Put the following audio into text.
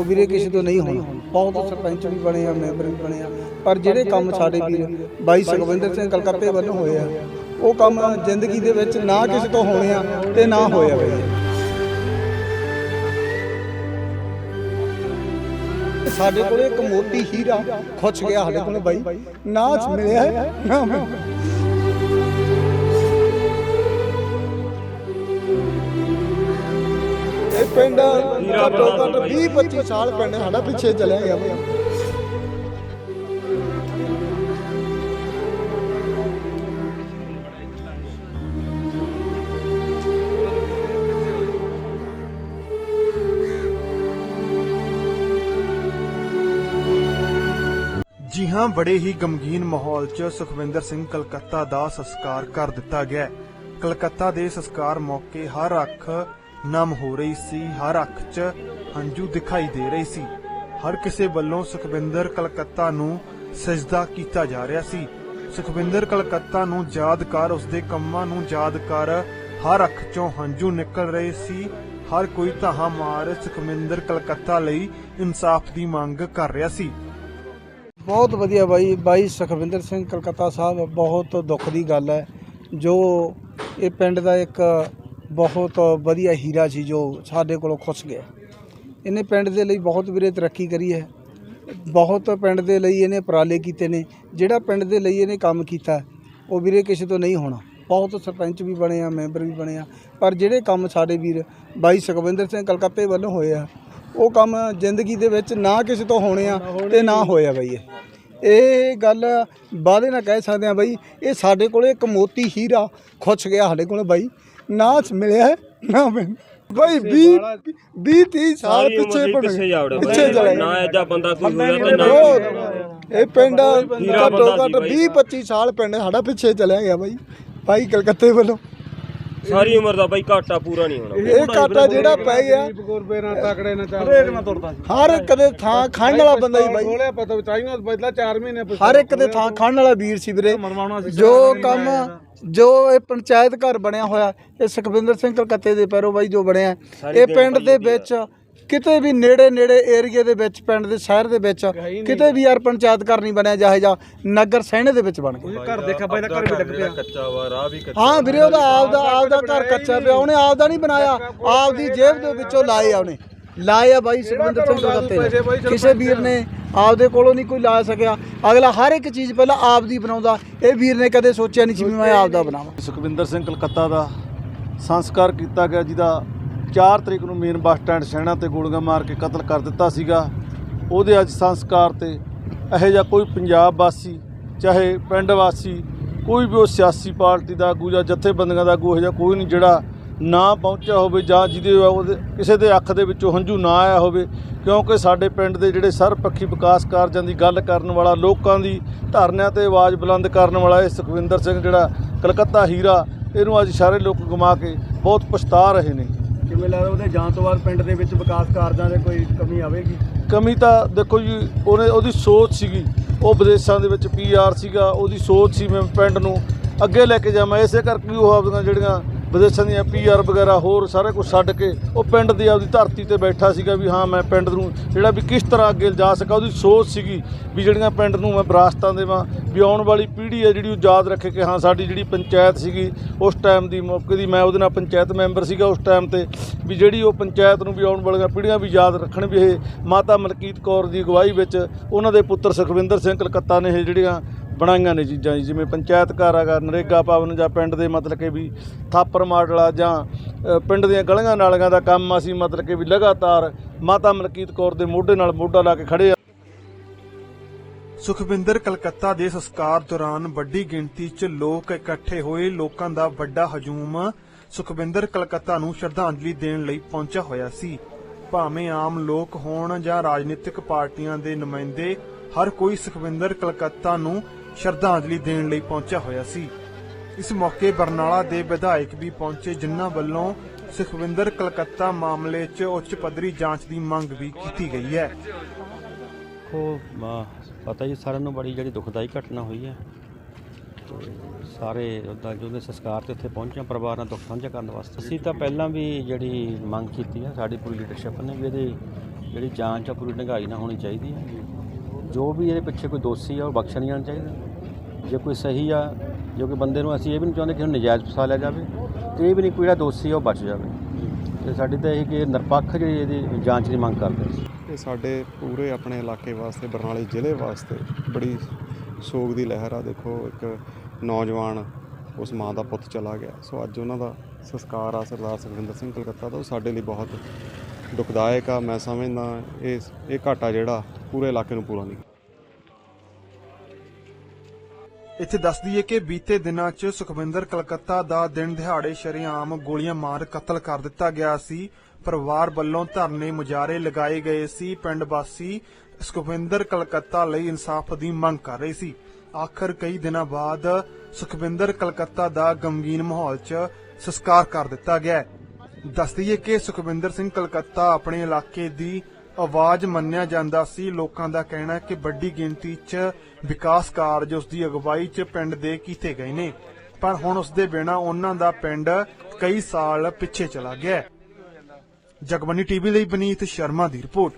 ਉਹ ਵੀਰੇ, ਕਿਸੇ ਤੋਂ ਨਹੀਂ ਹੋਣਾ। ਬਹੁਤ ਸਰਪੰਚ ਵੀ ਬਣੇ ਆ, ਮੈਂਬਰ ਵੀ ਬਣੇ ਆ। ਪਰ ਜਿਹੜੇ ਕੰਮ ਸਾਡੇ ਵੀਰ, ਬਾਈ ਸੁਖਵਿੰਦਰ ਸਿੰਘ ਕਲਕੱਤੇ ਵੱਲੋਂ ਹੋਏ ਆ, ਉਹ ਕੰਮ ਜ਼ਿੰਦਗੀ ਦੇ ਵਿੱਚ ਨਾ ਕਿਸੇ ਤੋਂ ਹੋਣੇ ਆ ਤੇ ਨਾ ਹੋਇਆ ਬਈ ਸਾਡੇ ਕੋਲ ਇੱਕ ਮੋਤੀ ਹੀਰਾ ਖੁੱਚ ਗਿਆ ਸਾਡੇ ਕੋਲ ਬਾਈ। ਨਾ ਮਿਲਿਆ ਨਾ ਪਿੰਡ ਘੱਟੋ ਘੱਟ 20 25 ਸਾਲ ਪਿੰਡ ਸਾਡਾ ਪਿੱਛੇ ਚਲਿਆ ਗਿਆ ਬਈ। ਜੀ ਹਾਂ, ਬੜੇ ਹੀ ਗਮਗੀਨ ਮਾਹੌਲ 'ਚ ਸੁਖਵਿੰਦਰ ਸਿੰਘ ਕਲਕੱਤਾ ਦਾ ਸੰਸਕਾਰ ਕਰ ਦਿੱਤਾ ਗਿਆ ਕਲਕੱਤਾ ਦੇ ਸੰਸਕਾਰ ਮੌਕੇ ਹਰ ਅੱਖ ਨਮ ਹੋ ਰਹੀ ਸੀ, ਹਰ ਅੱਖ 'ਚ ਹੰਝੂ ਦਿਖਾਈ ਦੇ ਰਹੇ ਸੀ। ਹਰ ਕਿਸੇ ਵੱਲੋਂ ਸੁਖਵਿੰਦਰ ਕਲਕੱਤਾ ਨੂੰ ਸਜਦਾ ਕੀਤਾ ਜਾ ਰਿਹਾ ਸੀ। ਸੁਖਵਿੰਦਰ ਕਲਕੱਤਾ ਨੂੰ ਯਾਦ ਕਰ ਉਸਦੇ ਕੰਮਾਂ ਨੂੰ ਯਾਦ ਕਰ ਹਰ ਅੱਖ 'ਚੋਂ ਹੰਝੂ ਨਿਕਲ ਰਹੇ ਸੀ। ਹਰ ਕੋਈ ਧਾਹਾਂ ਮਾਰ ਸੁਖਵਿੰਦਰ ਕਲਕੱਤਾ ਲਈ ਇਨਸਾਫ ਦੀ ਮੰਗ ਕਰ ਰਿਹਾ ਸੀ। ਬਹੁਤ ਵਧੀਆ ਬਾਈ ਬਾਈ ਸੁਖਵਿੰਦਰ ਸਿੰਘ ਕਲਕੱਤਾ ਸਾਹਿਬ, ਬਹੁਤ ਦੁੱਖ ਦੀ ਗੱਲ ਹੈ। ਜੋ ਇਹ ਪਿੰਡ ਦਾ ਇੱਕ ਬਹੁਤ ਵਧੀਆ ਹੀਰਾ ਸੀ ਜੋ ਸਾਡੇ ਕੋਲੋਂ ਖੁੱਸ ਗਿਆ। ਇਹਨੇ ਪਿੰਡ ਦੇ ਲਈ ਬਹੁਤ ਵੀਰੇ ਤਰੱਕੀ ਕਰੀ ਹੈ। ਬਹੁਤ ਪਿੰਡ ਦੇ ਲਈ ਇਹਨੇ ਉਪਰਾਲੇ ਕੀਤੇ ਨੇ। ਜਿਹੜਾ ਪਿੰਡ ਦੇ ਲਈ ਇਹਨੇ ਕੰਮ ਕੀਤਾ, ਉਹ ਵੀਰੇ ਕਿਸੇ ਤੋਂ ਨਹੀਂ ਹੋਣਾ। ਬਹੁਤ ਸਰਪੰਚ ਵੀ ਬਣੇ ਆ, ਮੈਂਬਰ ਵੀ ਬਣੇ ਆ। ਪਰ ਜਿਹੜੇ ਕੰਮ ਸਾਡੇ ਵੀਰ ਬਾਈ ਸੁਖਵਿੰਦਰ ਸਿੰਘ ਕਲਕੱਤੇ ਵੱਲੋਂ ਹੋਏ ਆ, ਉਹ ਕੰਮ ਜ਼ਿੰਦਗੀ ਦੇ ਵਿੱਚ ਨਾ ਕਿਸੇ ਤੋਂ ਹੋਣੇ ਆ ਤੇ ਨਾ ਹੋਇਆ ਬਈ ਇਹ। ਇਹ ਗੱਲ ਵਾਅਦੇ ਨਾਲ ਕਹਿ ਸਕਦੇ ਆ ਬਈ, ਇਹ ਸਾਡੇ ਕੋਲੇ ਇੱਕ ਮੋਤੀ ਹੀਰਾ ਖੁੱਚ ਗਿਆ ਸਾਡੇ ਕੋਲੇ ਬਾਈ। ਨਾ ਮਿਲਿਆ ਹੈ, ਨਾ ਮਿਲ ਬਈ 20 20 30 ਸਾਲ ਪਿੱਛੇ ਪੜ ਪਿੱਛੇ ਜਾ ਵੜਿਆ ਪਿੱਛੇ ਚਲੇ ਨਾ ਐਜਾ ਬੰਦਾ ਕੋਈ ਹੋਇਆ ਤੇ ਨਾ ਬਹੁਤ ਇਹ ਪਿੰਡ ਹੀਰਾ ਘੱਟੋ ਬੰਦਾ ਘੱਟ ਸੀ 20 25 ਸਾਲ ਪਿੰਡ ਸਾਡਾ ਪਿੱਛੇ ਚਲਿਆ ਗਿਆ ਬਾਈ। ਬਾਈ ਕਲਕੱਤੇ ਵੱਲੋਂ। ਸਾਰੀ ਉਮਰ ਦਾ ਬਾਈ ਘਾਟਾ ਪੂਰਾ ਨਹੀਂ ਹੋਣਾ। ਇਹ ਕਾਟਾ ਜਿਹੜਾ ਪੈ ਗਿਆ ਤਕੜੇ ਨਾ ਚੱਲ ਹਰੇਕ ਨਾਲ ਤੁਰਦਾ ਸੀ। ਹਰ ਇੱਕ ਦੇ ਥਾਂ ਖਾਣ ਵਾਲਾ ਬੰਦਾ ਹੀ ਬਾਈ। ਖੋਲਿਆ ਪਤਾ ਬਚਾਈ ਨਾ ਬਦਲਾ 4 ਮਹੀਨੇ ਪਿੱਛੇ ਹਰ ਇੱਕ ਦੇ ਥਾਂ ਖਾਣ ਵਾਲਾ ਵੀਰ ਸੀ ਵੀਰੇ। ਮਰਵਾਉਣਾ ਸੀ ਜੋ ਕੰਮ ਜੋ ਇਹ ਪੰਚਾਇਤ ਘਰ ਬਣਿਆ ਹੋਇਆ ਇਹ ਸੁਖਵਿੰਦਰ ਸਿੰਘ ਕਲਕੱਤੇ ਦੇ ਪੈਰੋ ਬਾਈ ਜੋ ਬਣਿਆ ਇਹ ਪਿੰਡ ਦੇ ਵਿੱਚ ਕਿਤੇ ਵੀ ਨੇੜੇ ਨੇੜੇ ਏਰੀਏ ਦੇ ਵਿੱਚ ਪਿੰਡ ਦੇ ਸ਼ਹਿਰ ਦੇ ਵਿੱਚ ਕਿਤੇ ਵੀ ਯਾਰ ਪੰਚਾਇਤ ਘਰ ਨਹੀਂ ਬਣਿਆ ਜਿਹੇ ਜਾਂ ਨਗਰ ਸੈਣੇ ਦੇ ਵਿੱਚ ਬਣ ਗਿਆ ਘਰ ਦੇਖਿਆ ਬਾਈ ਦਾ ਘਰ ਵੀ ਡਿੱਗ ਪਿਆ। ਕੱਚਾ ਵਾ ਰਾਹ ਵੀ ਕੱਚਾ ਹਾਂ ਵੀਰੇ ਉਹਦਾ ਆਪਦਾ ਆਪਦਾ ਘਰ ਕੱਚਾ ਪਿਆ। ਉਹਨੇ ਆਪਦਾ ਨਹੀਂ ਬਣਾਇਆ। ਆਪਦੀ ਜੇਬ ਦੇ ਵਿੱਚੋਂ ਲਾਏ ਆ ਉਹਨੇ। ਲਾਏ ਆ ਬਾਈ ਸੁਖਵਿੰਦਰ ਸਿੰਘ ਨੇ। ਕਿਸੇ ਵੀਰ ਨੇ ਆਪਦੇ ਕੋਲੋਂ ਨਹੀਂ ਕੋਈ ਲਾ ਸਕਿਆ। ਅਗਲਾ ਹਰ ਇੱਕ ਚੀਜ਼ ਪਹਿਲਾਂ ਆਪਦੀ ਬਣਾਉਂਦਾ। ਇਹ ਵੀਰ ਨੇ ਕਦੇ ਸੋਚਿਆ ਨਹੀਂ ਸੀ ਵੀ ਮੈਂ ਆਪਦਾ ਬਣਾਵਾਂ। ਸੁਖਵਿੰਦਰ ਸਿੰਘ ਕਲਕੱਤਾ ਦਾ ਸੰਸਕਾਰ ਕੀਤਾ ਗਿਆ ਜਿਹਦਾ 4 ਤਰੀਕ ਨੂੰ ਮੇਨ ਬੱਸ ਸਟੈਂਡ ਸੈਣਾ ਤੇ ਗੋਲੀਆਂ ਮਾਰ ਕੇ ਕਤਲ ਕਰ ਦਿੱਤਾ ਸੀਗਾ। ਉਹਦੇ ਅੱਜ ਸੰਸਕਾਰ ਤੇ ਇਹੋ ਜਿਹਾ ਕੋਈ ਪੰਜਾਬ ਵਾਸੀ, ਚਾਹੇ ਪਿੰਡ ਵਾਸੀ, ਕੋਈ ਵੀ ਉਹ ਸਿਆਸੀ ਪਾਰਟੀ ਦਾ ਆਗੂ ਜਾਂ ਜਥੇਬੰਦੀਆਂ ਦਾ ਆਗੂ ਇਹੋ ਜਿਹਾ ਕੋਈ ਨਹੀਂ ਜਿਹੜਾ ਨਾ ਪਹੁੰਚਿਆ ਹੋਵੇ ਜਾਂ ਜਿਹਦੇ ਉਹਦੇ ਕਿਸੇ ਦੇ ਅੱਖ ਦੇ ਵਿੱਚੋਂ ਹੰਝੂ ਨਾ ਆਇਆ ਹੋਵੇ। ਕਿਉਂਕਿ ਸਾਡੇ ਪਿੰਡ ਦੇ ਜਿਹੜੇ ਸਰਬਪੱਖੀ ਵਿਕਾਸ ਕਾਰਜਾਂ ਦੀ ਗੱਲ ਕਰਨ ਵਾਲਾ, ਲੋਕਾਂ ਦੀ ਧਰਨਿਆਂ ਤੇ ਆਵਾਜ਼ ਬੁਲੰਦ ਕਰਨ ਵਾਲਾ ਇਹ ਸੁਖਵਿੰਦਰ ਸਿੰਘ ਜਿਹੜਾ ਕਲਕੱਤਾ ਹੀਰਾ, ਇਹਨੂੰ ਅੱਜ ਸਾਰੇ ਲੋਕ ਗੁਮਾ ਕੇ ਬਹੁਤ ਪਛਤਾ ਰਹੇ ਨੇ। ਕਿਵੇਂ ਲੱਗਦਾ ਉਹਦੇ ਜਾਣ ਤੋਂ ਬਾਅਦ ਪਿੰਡ ਦੇ ਵਿੱਚ ਵਿਕਾਸ ਕਾਰਜਾਂ ਦੇ ਕੋਈ ਕਮੀ ਆਵੇਗੀ? ਕਮੀ ਤਾਂ ਦੇਖੋ ਜੀ, ਉਹਨੇ ਉਹਦੀ ਸੋਚ ਸੀਗੀ। ਉਹ ਵਿਦੇਸ਼ਾਂ ਦੇ ਵਿੱਚ ਪੀਆਰ ਸੀਗਾ, ਉਹਦੀ ਸੋਚ ਸੀ ਮੈਂ ਪਿੰਡ ਨੂੰ ਅੱਗੇ ਲੈ ਕੇ ਜਾਵਾਂ। ਇਸੇ ਕਰਕੇ ਉਹ ਆਪਦੀਆਂ ਜਿਹੜੀਆਂ ਵਿਦੇਸ਼ਾਂ ਦੀਆਂ ਪੀਆਰ ਵਗੈਰਾ ਹੋਰ ਸਾਰਾ ਕੁਝ ਛੱਡ ਕੇ ਉਹ ਪਿੰਡ ਦੀ ਆਪਦੀ ਧਰਤੀ ਤੇ ਬੈਠਾ ਸੀਗਾ ਵੀ ਹਾਂ ਮੈਂ ਪਿੰਡ ਨੂੰ ਜਿਹੜਾ ਵੀ ਕਿਸ ਤਰ੍ਹਾਂ ਅੱਗੇ ਜਾ ਸਕਾਂ, ਉਹਦੀ ਸੋਚ ਸੀਗੀ ਵੀ ਜਿਹੜੀਆਂ ਪਿੰਡ ਨੂੰ ਮੈਂ ਵਿਰਾਸਤਾਂ ਦੇਵਾਂ, ਵੀ ਆਉਣ ਵਾਲੀ ਪੀੜ੍ਹੀ ਹੈ ਜਿਹੜੀ ਉਹ ਯਾਦ ਰੱਖੇ ਕਿ ਹਾਂ ਸਾਡੀ ਜਿਹੜੀ ਪੰਚਾਇਤ ਸੀਗੀ, ਉਸ ਟਾਈਮ ਦੀ ਮੌਕੇ ਦੀ ਮੈਂ ਉਹਦੇ ਨਾਲ ਪੰਚਾਇਤ ਮੈਂਬਰ ਸੀਗਾ ਉਸ ਟਾਈਮ ਤੇ, ਵੀ ਜਿਹੜੀ ਉਹ ਪੰਚਾਇਤ ਨੂੰ ਵੀ ਆਉਣ ਵਾਲੀਆਂ ਪੀੜ੍ਹੀਆਂ ਵੀ ਯਾਦ ਰੱਖਣ ਵੀ ਇਹ ਮਾਤਾ ਮਲਕੀਤ ਕੌਰ ਦੀ ਅਗਵਾਈ ਵਿੱਚ ਉਹਨਾਂ ਦੇ ਪੁੱਤਰ ਸੁਖਵਿੰਦਰ ਸਿੰਘ ਕਲਕੱਤਾ ਨੇ ਇਹ ਜਿਹੜੀਆਂ ਬਣਾਈਆਂ ਨੇ ਚੀਜ਼ਾਂ ਜੀ, ਜਿਵੇਂ ਪੰਚਾਇਤ ਘਰ ਹੈਗਾ ਨਰੇਗਾ ਭਵਨ ਜਾਂ ਪਿੰਡ ਦੇ ਮਤਲਬ ਕਿ ਵੀ ਥਾਪਰ ਮਾਡਲਾ ਜਾਂ ਪਿੰਡ ਦੀਆਂ ਗਲੀਆਂ ਨਾਲੀਆਂ ਦਾ ਕੰਮ ਅਸੀਂ ਮਤਲਬ ਕਿ ਵੀ ਲਗਾਤਾਰ ਮਾਤਾ ਮਲਕੀਤ ਕੌਰ ਦੇ ਮੋਢੇ ਨਾਲ ਮੋਢਾ ਲਾ ਕੇ ਖੜੇ ਆ। ਸੁਖਵਿੰਦਰ, ਕਲਕੱਤਾ ਦੇ ਸੰਸਕਾਰ ਦੌਰਾਨ ਵੱਡੀ ਗਿਣਤੀ 'ਚ ਲੋਕ ਇਕੱਠੇ ਹੋਏ, ਲੋਕਾਂ ਦਾ ਵੱਡਾ ਹਜੂਮ ਸੁਖਵਿੰਦਰ, ਕਲਕੱਤਾ ਨੂੰ ਸ਼ਰਧਾਂਜਲੀ ਦੇਣ ਲਈ ਪਹੁੰਚਿਆ ਹੋਇਆ ਸੀ। ਭਾਵੇਂ ਆਮ ਲੋਕ ਹੋਣ ਜਾਂ ਰਾਜਨੀਤਿਕ ਪਾਰਟੀਆਂ ਦੇ ਨੁਮਾਇੰਦੇ, ਹਰ ਕੋਈ ਸੁਖਵਿੰਦਰ, ਕਲਕੱਤਾ ਨੂੰ ਸ਼ਰਧਾਂਜਲੀ ਦੇਣ ਲਈ ਪਹੁੰਚਿਆ ਹੋਇਆ ਸੀ। ਇਸ ਮੌਕੇ ਬਰਨਾਲਾ ਦੇ ਵਿਧਾਇਕ ਵੀ ਪਹੁੰਚੇ, ਜਿਨ੍ਹਾਂ ਵੱਲੋਂ ਸੁਖਵਿੰਦਰ ਕਲਕੱਤਾ ਮਾਮਲੇ 'ਚ ਉੱਚ ਪੱਧਰੀ ਜਾਂਚ ਦੀ ਮੰਗ ਵੀ ਕੀਤੀ ਗਈ ਹੈ। ਉਹ ਪਤਾ ਜੀ ਸਾਰਿਆਂ ਨੂੰ ਬੜੀ ਜਿਹੜੀ ਦੁਖਦਾਈ ਘਟਨਾ ਹੋਈ ਹੈ। ਸਾਰੇ ਉੱਦਾਂ ਜੋ ਦੇ ਸੰਸਕਾਰ ਤੇ ਇੱਥੇ ਪਹੁੰਚੇ, ਪਰਿਵਾਰ ਨਾਲ ਦੁੱਖ ਸਾਂਝਾ ਕਰਨ ਵਾਸਤੇ। ਅਸੀਂ ਤਾਂ ਪਹਿਲਾਂ ਵੀ ਜਿਹੜੀ ਮੰਗ ਕੀਤੀ ਹੈ, ਸਾਡੀ ਪੂਰੀ ਲੀਡਰਸ਼ਿਪ ਨੇ ਵੀ ਇਹਦੀ ਜਿਹੜੀ ਜਾਂਚ ਆ, ਪੂਰੀ ਡੂੰਘਾਈ ਨਾਲ ਹੋਣੀ ਚਾਹੀਦੀ ਹੈ। ਜੋ ਵੀ ਇਹਦੇ ਪਿੱਛੇ ਕੋਈ ਦੋਸ਼ੀ ਆ, ਉਹ ਬਖਸ਼ਿਆ ਨਹੀਂ ਜਾਣਾ ਚਾਹੀਦਾ। ਜੇ ਕੋਈ ਸਹੀ ਆ, ਜੋ ਕਿ ਬੰਦੇ ਨੂੰ ਅਸੀਂ ਇਹ ਵੀ ਨਹੀਂ ਚਾਹੁੰਦੇ ਕਿ ਉਹਨੂੰ ਨਜਾਇਜ਼ ਫਸਾ ਲਿਆ ਜਾਵੇ, ਤੇ ਇਹ ਵੀ ਨਹੀਂ ਕੋਈ ਜਿਹੜਾ ਦੋਸ਼ੀ ਆ, ਉਹ ਬਚ ਜਾਵੇ। ਤੇ ਸਾਡੀ ਤਾਂ ਇਹ ਕਿ ਨਿਰਪੱਖ ਜਿਹੜੀ ਇਹਦੀ ਜਾਂਚ ਦੀ ਮੰਗ ਕਰਦੇ ਸੀ ਇਹ ਸਾਡੇ ਪੂਰੇ ਆਪਣੇ ਇਲਾਕੇ ਵਾਸਤੇ, ਬਰਨਾਲੇ ਜ਼ਿਲ੍ਹੇ ਵਾਸਤੇ ਬੜੀ ਸੋਗ ਦੀ ਲਹਿਰ ਆ। ਦੇਖੋ, ਇੱਕ ਨੌਜਵਾਨ ਉਸ ਮਾਂ ਦਾ ਪੁੱਤ ਚਲਾ ਗਿਆ। ਸੋ ਅੱਜ ਉਹਨਾਂ ਦਾ ਸੰਸਕਾਰ ਆ ਸਰਦਾਰ ਸੁਖਵਿੰਦਰ ਸਿੰਘ ਕਲਕੱਤਾ ਦਾ। ਉਹ ਸਾਡੇ ਲਈ ਬਹੁਤ ਦੁਖਦਾਇਕ ਆ। ਮੈਂ ਸਮਝਦਾ ਇਹ ਇਹ ਘਾਟਾ ਜਿਹੜਾ ਪੂਰੇ ਇਲਾਕੇ ਨੂੰ ਪੂਰਾ ਨਹੀਂ। ਇੱਥੇ ਦੱਸ ਦਈਏ ਕਿ ਬੀਤੇ ਦਿਨਾਂ 'ਚ ਸੁਖਵਿੰਦਰ ਕਲਕੱਤਾ ਦਾ ਦਿਨ ਦਿਹਾੜੇ ਸ਼ਰੇਆਮ ਗੋਲੀਆਂ ਮਾਰ ਕਤਲ ਕਰ ਦਿੱਤਾ ਗਿਆ ਸੀ। ਪਰਿਵਾਰ ਵੱਲੋਂ ਧਰਨੇ ਮੁਜ਼ਾਰੇ ਲਗਾਏ ਗਏ ਸੀ। ਪਿੰਡ ਵਾਸੀ ਸੁਖਵਿੰਦਰ ਕਲਕੱਤਾ ਲਈ ਇਨਸਾਫ ਦੀ ਮੰਗ ਕਰ ਰਹੇ ਸੀ। ਆਖਰ ਕਈ ਦਿਨਾਂ ਬਾਅਦ ਸੁਖਵਿੰਦਰ ਕਲਕੱਤਾ ਦਾ ਗਮਗੀਨ ਮਾਹੌਲ 'ਚ ਸੰਸਕਾਰ ਕਰ ਦਿੱਤਾ ਗਿਆ ਹੈ। ਦੱਸ ਦਈਏ ਕਿ ਸੁਖਵਿੰਦਰ ਸਿੰਘ ਕਲਕੱਤਾ ਆਪਣੇ ਇਲਾਕੇ ਦੀ ਆਵਾਜ਼ ਮੰਨਿਆ ਜਾਂਦਾ ਸੀ। ਲੋਕਾਂ ਦਾ ਕਹਿਣਾ ਹੈ ਕਿ ਵੱਡੀ ਗਿਣਤੀ 'ਚ ਵਿਕਾਸ ਕਾਰਜ ਉਸ ਦੀ ਅਗਵਾਈ 'ਚ ਪਿੰਡ ਦੇ ਕੀਤੇ ਗਏ ਨੇ। ਪਰ ਹੁਣ ਉਸ ਦੇ ਬਿਨਾ ਉਹਨਾਂ ਦਾ ਪਿੰਡ ਕਈ ਸਾਲ ਪਿੱਛੇ ਚਲਾ ਗਿਆ ਹੈ। ਜਗਬਾਨੀ ਟੀਵੀ ਲਈ ਬਨੀਤ ਸ਼ਰਮਾ ਦੀ ਰਿਪੋਰਟ।